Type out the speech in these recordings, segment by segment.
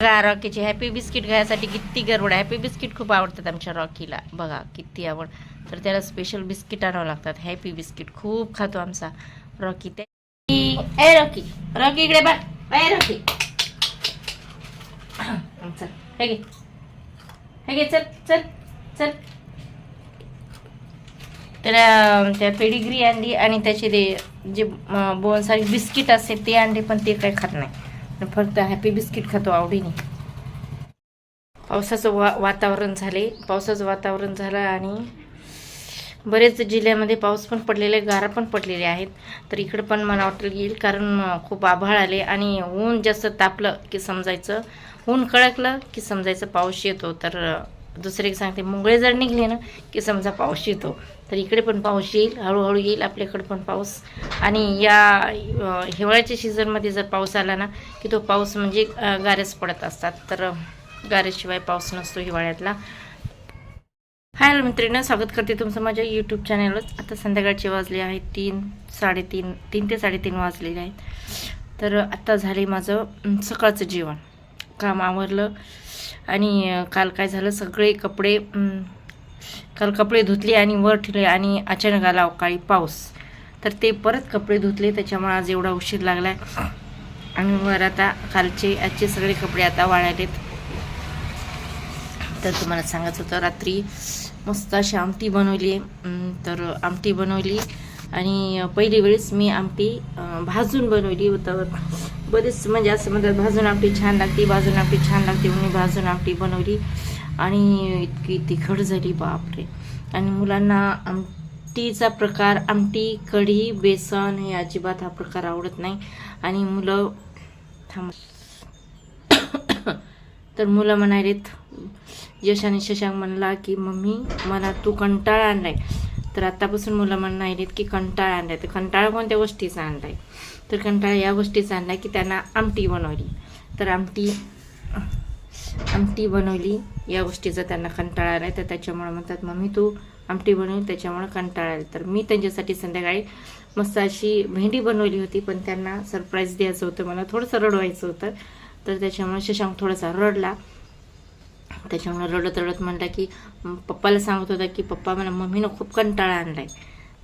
बघा रॉकीची happy biscuit घ्यायसाठी किती गडबड आहे. हॅपी बिस्किट खूप आवडतात आमच्या रॉकीला. बघा किती आवड. तर त्याला स्पेशल बिस्किट आणावं लागतात. हॅपी बिस्किट खूप खातो आमचा रॉकी. ते ए रॉकी. रॉकी इकडे बा ए रॉकी. चल. हे घे. हे घे चल चल चल. त्याला त्या पेडिग्री आणली आणि त्याचे ते जे बोनसारी बिस्किट असते ते आणले पण ते काही खात नाही. फक्त हॅपी बिस्किट खातो आवडीने पावसाचं वा वातावरण झाले पावसाचं वातावरण झालं आणि बरेच जिल्ह्यामध्ये पाऊस पण पडलेले गारा पण पडलेले आहेत तर इकडं पण मला वाटेल येईल कारण खूप आभाळ आले आणि ऊन जास्त तापलं की समजायचं ऊन कळकलं की समजायचं पाऊस येतो तर दुसरे एक सांगते मुंगळे जर निघले ना की समजा पाऊस येतो तर इकडे पण पाऊस येईल हळूहळू येईल आपल्याकडे पण पाऊस. आणि या हिवाळ्याच्या सीझनमध्ये जर पाऊस आला ना की तो पाऊस म्हणजे गारेच पडत असतात. तर गारेशिवाय पाऊस नसतो हिवाळ्यातला. हाय मित्रांनो स्वागत करते तुमचं माझ्या यूट्यूब चॅनलवर आता संध्याकाळचे वाजले आहेत तीन साडेतीन तीन ते साडेतीन वाजलेले आहेत. तर आत्ता झाले माझं सकाळचं जेवण. काम आवरलं. आणि काल काय झालं? सगळे कपडे काल कपडे धुतले आणि वर ठेवले आणि अचानक आला अवकाळी पाऊस. तर ते परत कपडे धुतले त्याच्यामुळे आज एवढा उशीर लागला आणि वर आता कालचे आजचे सगळे कपडे आता वाळायलेत तर तुम्हाला सांगायचं होतं रात्री मस्त अशी आमटी बनवली. तर आमटी बनवली. आणि पहिली वेळेस मी आमटी भाजून बनवली होतं. बरीच म्हणजे असं म्हणतात भाजून आपटी छान लागते भाजून आपटी छान लागते म्हणून भाजून आमटी बनवली. आणि इतकी तिखट झाली बापरे. आणि मुलांना आमटीचा प्रकार आमटी कढी बेसन हे अजिबात हा प्रकार आवडत नाही. आणि मुलं थांब. तर मुलं म्हणालेत यश आणि शशांक म्हणला की मम्मी मला तू कंटाळा आणलाय तर आतापासून मुलं आहेत की कंटाळा आणलाय. तर कंटाळा कोणत्या गोष्टीचा आणलाय? तर कंटाळा या गोष्टीचा आणलाय की त्यांना आमटी बनवली. तर आमटी आमटी बनवली या गोष्टीचा त्यांना कंटाळा आलाय. तर त्याच्यामुळे म्हणतात मम्मी तू आमटी बनवली त्याच्यामुळे कंटाळा आला. तर मी त्यांच्यासाठी संध्याकाळी मस्त अशी भेंडी बनवली होती पण त्यांना सरप्राईज द्यायचं होतं मला थोडंसं रडवायचं होतं. तर त्याच्यामुळे शशांक थोडासा रडला. त्याच्यामुळे रडत रडत म्हणला की पप्पाला सांगत होता की पप्पा मला मम्मीनं खूप कंटाळा आणलाय.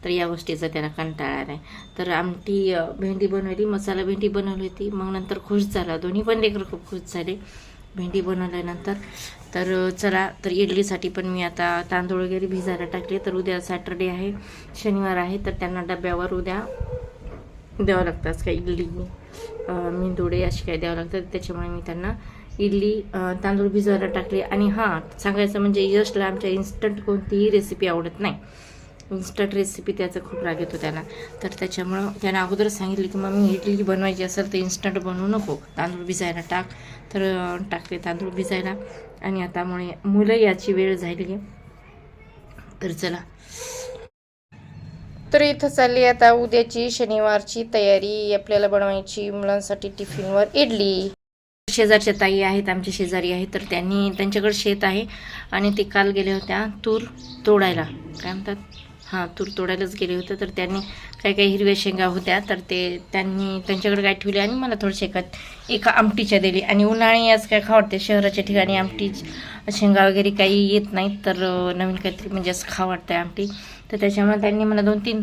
तर या गोष्टीचा त्याला कंटाळा नाही तर आमटी भेंडी बनवली मसाला भेंडी बनवली होती. मग नंतर खुश झाला. दोन्ही पण लेकर खूप खुश झाले भेंडी बनवल्यानंतर. तर चला तर इडलीसाठी पण मी आता तांदूळ वगैरे भिजायला टाकले. तर उद्या सॅटर्डे आहे शनिवार आहे. तर त्यांना डब्यावर उद्या द्यावं लागतात काय इडली मेंदुडे अशी काही द्यावं लागतात त्याच्यामुळे मी त्यांना इडली तांदूळ भिजवायला टाकले. आणि हां सांगायचं म्हणजे यशला आमच्या इन्स्टंट कोणतीही रेसिपी आवडत नाही. इन्स्टंट रेसिपी त्याचा खूप राग येतो त्याला. तर त्याच्यामुळं त्यानं अगोदर सांगितलं की मम्मी इडली बनवायची असेल तर इन्स्टंट बनवू नको. तांदूळ भिजायला टाक. तर टाकले तांदूळ भिजायला. आणि आता मुळे मुलं याची वेळ झाली आहे. तर चला. तर इथं चालली आता उद्याची शनिवारची तयारी. आपल्याला बनवायची मुलांसाठी टिफिनवर इडली. शेजारच्या ताई आहेत आमच्या शेजारी आहेत तर त्यांनी त्यांच्याकडे शेत आहे. आणि ते काल गेल्या होत्या तूर तोडायला. काय म्हणतात? हां तूर तोडायलाच गेले होते. तर त्यांनी काही काही हिरव्या शेंगा होत्या. तर ते त्यांनी त्यांच्याकडे काय ठेवले आणि मला थोडंशे एकात एका आमटीच्या दिली. आणि उन्हाळी आज काय खावडते शहराच्या ठिकाणी आमटी शेंगा वगैरे काही येत नाहीत. तर नवीन काहीतरी म्हणजे असं खावं वाटतं आमटी. तर त्याच्यामुळे त्यांनी मला दोन तीन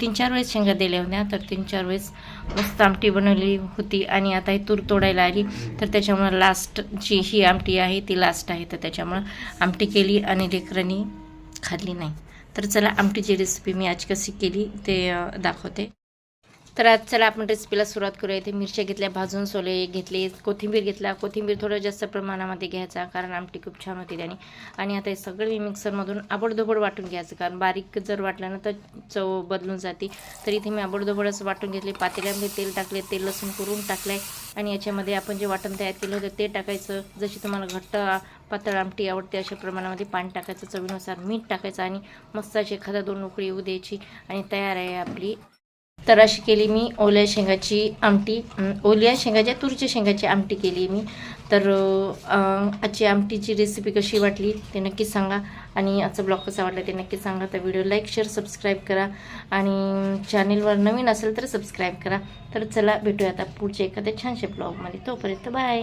तीन चार वेळेस शेंगा दिल्या होत्या. तर तीन चार वेळेस मस्त आमटी बनवली होती. आणि आता ही तूर तोडायला आली. तर त्याच्यामुळं लास्टची ही आमटी आहे ती लास्ट आहे. तर त्याच्यामुळं आमटी केली आणि लेकरांनी खाल्ली नाही. तर चला आमटीची रेसिपी मी आज कशी केली ते दाखवते. तर आज चला आपण रेसिपीला सुरुवात करूया. इथे मिरच्या घेतल्या भाजून सोले घेतले कोथिंबीर घेतला. कोथिंबीर थोडं जास्त प्रमाणामध्ये घ्यायचा कारण आमटी खूप छान होती त्याने. आणि आता हे सगळं मी मिक्सरमधून आबडधोबड वाटून घ्यायचं कारण बारीक जर वाटलं ना तर चव बदलून जाते. तर इथे मी आबडधोबडच वाटून घेतले. पातेल्यामध्ये तेल टाकले तेल लसूण करून टाकलं आणि याच्यामध्ये आपण जे वाटण तयार केलं होतं ते टाकायचं. जशी तुम्हाला घट्ट पातळ आमटी आवडते अशा प्रमाणामध्ये पाणी टाकायचं चवीनुसार मीठ टाकायचं आणि मस्त अशी एखादा दोन उकळी येऊ द्यायची. आणि तयार आहे आपली तर अशी केली मी. ओल्या शेंगाची आमटी ओल्या शेंगाच्या तुरीच्या शेंगाची आमटी केली मी. तर आजची आमटीची रेसिपी कशी वाटली ते नक्की सांगा. आणि आजचा ब्लॉग कसा वाटला ते नक्की सांगा. तर व्हिडिओ लाईक शेअर सबस्क्राईब करा. आणि चॅनेलवर नवीन असेल तर सबस्क्राईब करा. तर चला भेटूया आता पुढच्या एखाद्या छानशा ब्लॉगमध्ये तोपर्यंत बाय